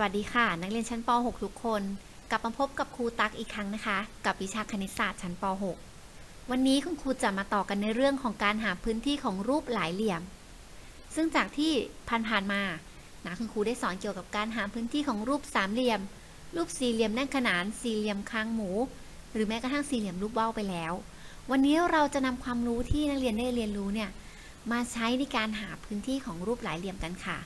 วัสดีค่ะ นักเรียนชั้นป .6 ทุกคน กลับมาพบกับครูตักอีกครั้งนะคะ กับวิชาคณิตศาสตร์ชั้นป .6 วันนี้คุณครูจะมาต่อกันในเรื่องของการหาพื้นที่ของรูปหลายเหลี่ยม ซึ่งจากที่ผ่านๆมานะคุณครูได้สอนเกี่ยวกับการหาพื้นที่ของรูปสามเหลี่ยม รูปสี่เหลี่ยมแน่นขนานสี่เหลี่ยมคางหมู หรือแม้กระทั่งสี่เหลี่ยมรูปเบ้าไปแล้ว วันนี้เราจะนำความรู้ที่นักเรียนได้เรียนรู้เนี่ยมาใช้ในการหาพื้นที่ของรูปหลายเหลี่ยมกันค่ะ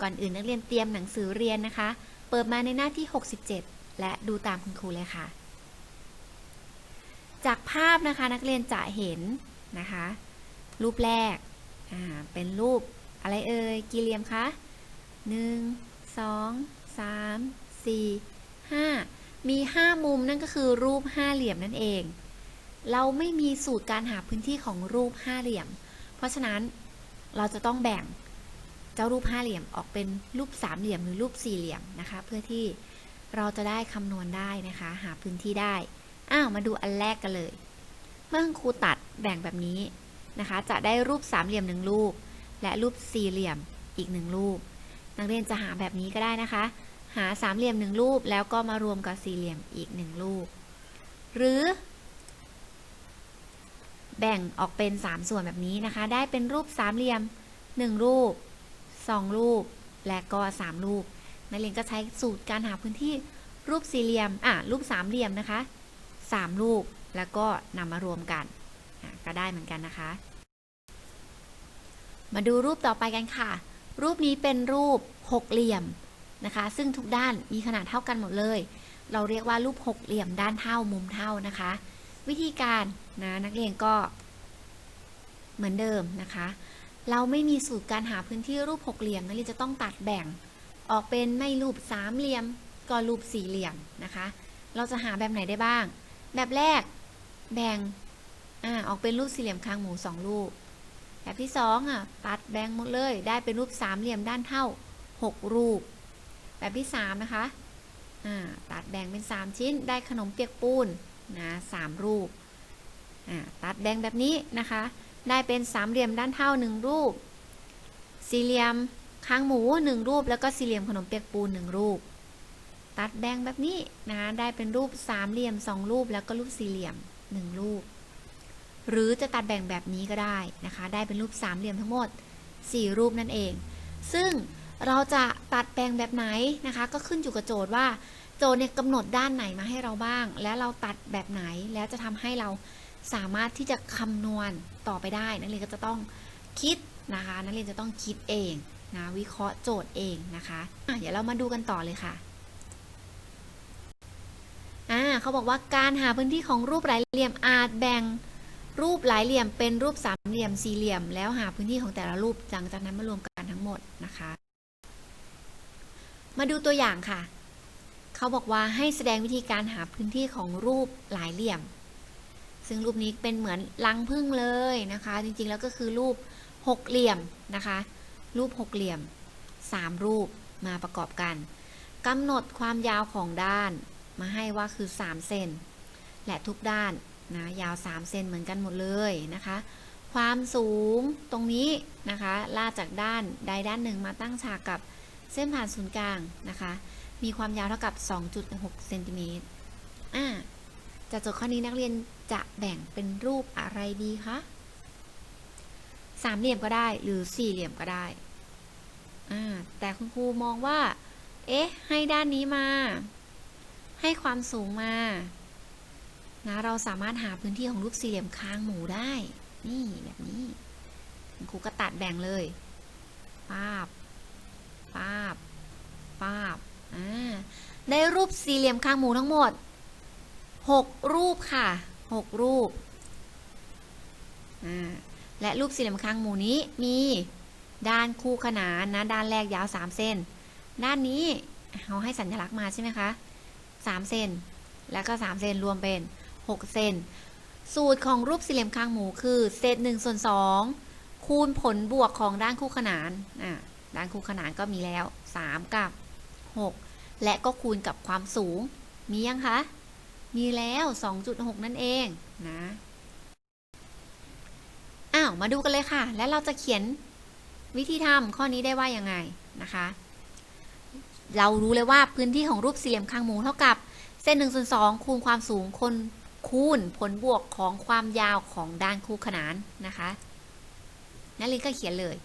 ก่อนอื่นนักเรียนเตรียมหนังสือเรียนนะคะ เปิดมาในหน้าที่ 67 และดูตามคุณครูเลยค่ะ จากภาพนะคะนักเรียนจะเห็นนะคะ รูปแรก เป็นรูปอะไรเอ่ย กี่เหลี่ยมคะ 1 2 3 4 5 มี 5 มุมนั่นก็คือรูปห้าเหลี่ยมนั่นเอง เราไม่มีสูตรการหาพื้นที่ของรูปห้าเหลี่ยม เพราะฉะนั้นเราจะต้องแบ่ง เจ้ารูปห้าเหลี่ยมออกเป็นรูปสามเหลี่ยมหรือรูปสี่เหลี่ยมนะคะ เพื่อที่เราจะได้คำนวณได้นะคะ หาพื้นที่ได้ อ้าวมาดูอันแรกกันเลย เมื่อครูตัดแบ่งแบบนี้นะคะ จะได้รูปสามเหลี่ยมหนึ่งรูป และรูปสี่เหลี่ยมอีกหนึ่งรูป นักเรียนจะหาแบบนี้ก็ได้นะคะ หาสามเหลี่ยมหนึ่งรูป แล้วก็มารวมกับสี่เหลี่ยมอีกหนึ่งรูป หรือ แบ่งออกเป็นสามส่วนแบบนี้นะคะ ได้เป็นรูปสามเหลี่ยมหนึ่งรูป 2 รูป และก็ 3 รูป นักเรียนก็ใช้สูตรการหาพื้นที่รูปสี่เหลี่ยม อะ รูปสามเหลี่ยมนะคะ 3 รูป แล้วก็นำมารวมกันก็ได้เหมือนกันนะคะ มาดูรูปต่อไปกันค่ะ รูปนี้เป็นรูปหกเหลี่ยมนะคะ ซึ่งทุกด้านมีขนาดเท่ากันหมดเลย เราเรียกว่ารูปหกเหลี่ยมด้านเท่ามุมเท่านะคะ วิธีการนะนักเรียนก็เหมือนเดิมนะคะ เราไม่มีสูตรการหาพื้นที่รูปหกเหลี่ยมนักเรียนจะต้องตัดแบ่ง ออกเป็นไม่รูปสามเหลี่ยมก็รูปสี่เหลี่ยมนะคะ เราจะหาแบบไหนได้บ้าง แบบแรกแบ่งอ่าออกเป็นรูปสี่เหลี่ยมคางหมูสองรูป แบบที่สองอะตัดแบ่งหมดเลยได้เป็นรูปสามเหลี่ยมด้านเท่าหกรูป แบบที่สามนะคะอ่าตัดแบ่งเป็นสามชิ้นได้ขนมเปียกปูนนะสามรูปอ่าตัดแบ่งแบบนี้นะคะ ได้เป็นสามเหลี่ยมด้านเท่าหนึ่งรูป สี่เหลี่ยมค้างหมูหนึ่งรูป แล้วก็สี่เหลี่ยมขนมเปียกปูนหนึ่งรูป ตัดแบ่งแบบนี้นะได้เป็นรูปสามเหลี่ยมสองรูป แล้วก็รูปสี่เหลี่ยมหนึ่งรูป หรือจะตัดแบ่งแบบนี้ก็ได้นะคะ ได้เป็นรูปสามเหลี่ยมทั้งหมด 4 รูปนั่นเอง ซึ่งเราจะตัดแบ่งแบบไหนนะคะ ก็ขึ้นอยู่กับโจทย์ว่าโจทย์เนี่ยกำหนดด้านไหนมาให้เราบ้าง และเราตัดแบบไหนแล้วจะทำให้เรา สามารถที่จะคำนวณต่อไปได้ นักเรียนก็จะต้องคิดนะคะ นักเรียนจะต้องคิดเองนะวิเคราะห์โจทย์เองนะคะะเดี๋ยวเรามาดูกันต่อเลยค่ะอ่าเขาบอกว่าการหาพื้นที่ของรูปหลายเหลี่ยมอาจแบ่งรูปหลายเหลี่ยมเป็นรูปสามเหลี่ยมสี่เหลี่ยม แล้วหาพื้นที่ของแต่ละรูปหลังจากนั้นมารวมกันทั้งหมดนะคะ มาดูตัวอย่างค่ะ เขาบอกว่าให้แสดงวิธีการหาพื้นที่ของรูปหลายเหลี่ยม ซึ่งรูปนี้เป็นเหมือนลังพึ่งเลยนะคะ จริงๆแล้วก็คือรูปหกเหลี่ยมนะคะ รูปหกเหลี่ยมสามรูปมาประกอบกันกำหนดความยาวของด้านมาให้ว่าคือ 3 เซนและทุกด้านนะยาว 3 เซนเหมือนกันหมดเลยนะคะ ความสูงตรงนี้นะคะลากจากด้านใดด้านหนึ่งมาตั้งฉากกับเส้นผ่านศูนย์กลางนะคะ มีความยาวเท่ากับ 2.6เซนติเมตรอ่า จากโจทย์ข้อนี้นักเรียนจะแบ่งเป็นรูปอะไรดีคะสามเหลี่ยมก็ได้หรือสี่เหลี่ยมก็ได้ แต่คุณครูมองว่า เอ๊ะ ให้ด้านนี้มา ให้ความสูงมา นะ เราสามารถหาพื้นที่ของรูปสี่เหลี่ยมคางหมูได้ นี่แบบนี้ คุณครูก็ตัดแบ่งเลยป้าบป้าบป้าบ อ่า ได้รูปสี่เหลี่ยมคางหมูทั้งหมด หกรูปค่ะหกรูป และรูปสี่เหลี่ยมคางหมูนี้มีด้านคู่ขนานนะ ด้านแรกยาว 3 เส้น ด้านนี้เขาให้สัญลักษณ์มาใช่ไหมคะ3เซนแล้วก็ 3 เซนรวมเป็น 6 เซนสูตรของรูปสี่เหลี่ยมคางหมูคือเศษ1ส่วน2คูณผลบวกของด้านคู่ขนานอ่าด้านคู่ขนานก็มีแล้ว 3 กับ 6 และก็คูณกับความสูง มียังคะ มีแล้ว 2.6 นั่นเองนะอ้าวมาดูกันเลยค่ะ แล้วเราจะเขียนวิธีทำข้อนี้ได้ว่ายังไงนะคะ เรารู้เลยว่าพื้นที่ของรูปสี่เหลี่ยมคางหมูเท่ากับเส้น1ส่วน2คูณความสูงคนคูณผลบวกของความยาวของด้านคู่ขนานนะคะนักเรียนก็เขียนเลย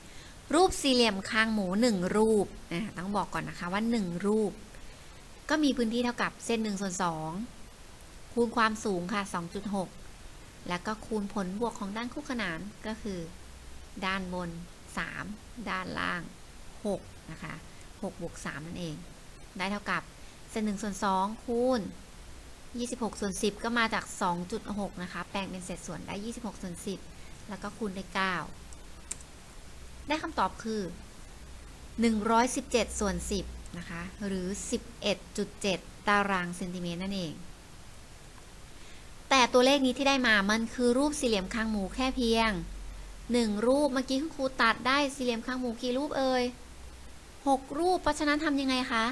รูปสี่เหลี่ยมคางหมู 1 รูปนะต้องบอกก่อนนะคะว่า 1 รูป ก็มีพื้นที่เท่ากับเส้น1ส่วน2 คูณความสูงค่ะ 2.6 แล้วก็คูณผลบวกของด้านคู่ขนานก็คือ ด้านบน 3 ด้านล่าง 6 นะคะ6บวก3นั่นเอง ได้เท่ากับเส้น1ส่วน2คูณ 26ส่วน10 ก็มาจาก 2.6 นะคะ แปลงเป็นเศษส่วนได้ 26ส่วน10 แล้วก็คูณได้9ได้คำตอบคือ 117ส่วน10 นะคะ หรือ 11.7 ตารางเซนติเมตรนั่นเอง แต่ตัวเลขนี้ที่ได้มามันคือรูปสี่เหลี่ยมคางหมูแค่เพียง 1 รูปเมื่อกี้คุณครูตัดได้สี่เหลี่ยมคางหมูกี่รูปเอ่ย6 รูป เพราะฉะนั้นทำยังไงคะ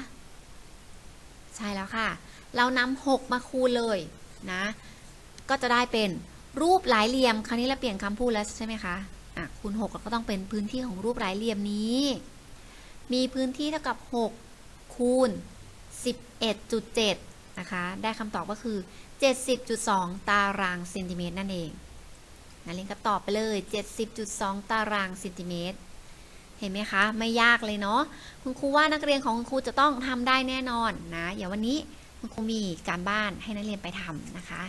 ใช่แล้วค่ะ เรานำ6มาคูณเลยนะ ก็จะได้เป็นรูปหลายเหลี่ยม คราวนี้เราเปลี่ยนคำพูดแล้วใช่ไหมคะอะคูณ6เราก็ต้องเป็นพื้นที่ของรูปหลายเหลี่ยมนี้ มีพื้นที่เท่ากับ 6 คูณ 11.7 นะคะ ได้คำตอบก็คือ 70.2 ตารางเซนติเมตรนั่นเองนักเรียนก็ตอบไปเลย 70.2 ตารางเซนติเมตร เห็นไหมคะ ไม่ยากเลยเนาะ คุณครูว่านักเรียนของคุณครูจะต้องทำได้แน่นอนนะ เดี๋ยววันนี้คุณครูมีการบ้านให้นักเรียนไปทำนะคะ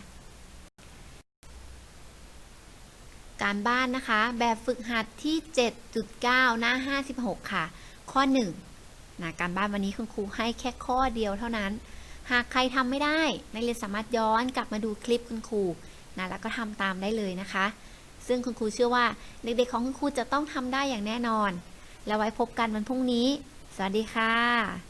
การบ้านนะคะ แบบฝึกหัดที่ 7.9 หน้า 56 ค่ะ ข้อ 1นะการบ้านวันนี้คุณครูให้แค่ข้อเดียวเท่านั้น หากใครทำไม่ได้นักเรียนสามารถย้อนกลับมาดูคลิปคุณครูนะแล้วก็ทำตามได้เลยนะคะ ซึ่งคุณครูเชื่อว่าเด็กๆของคุณครูจะต้องทำได้อย่างแน่นอน แล้วไว้พบกันวันพรุ่งนี้ สวัสดีค่ะ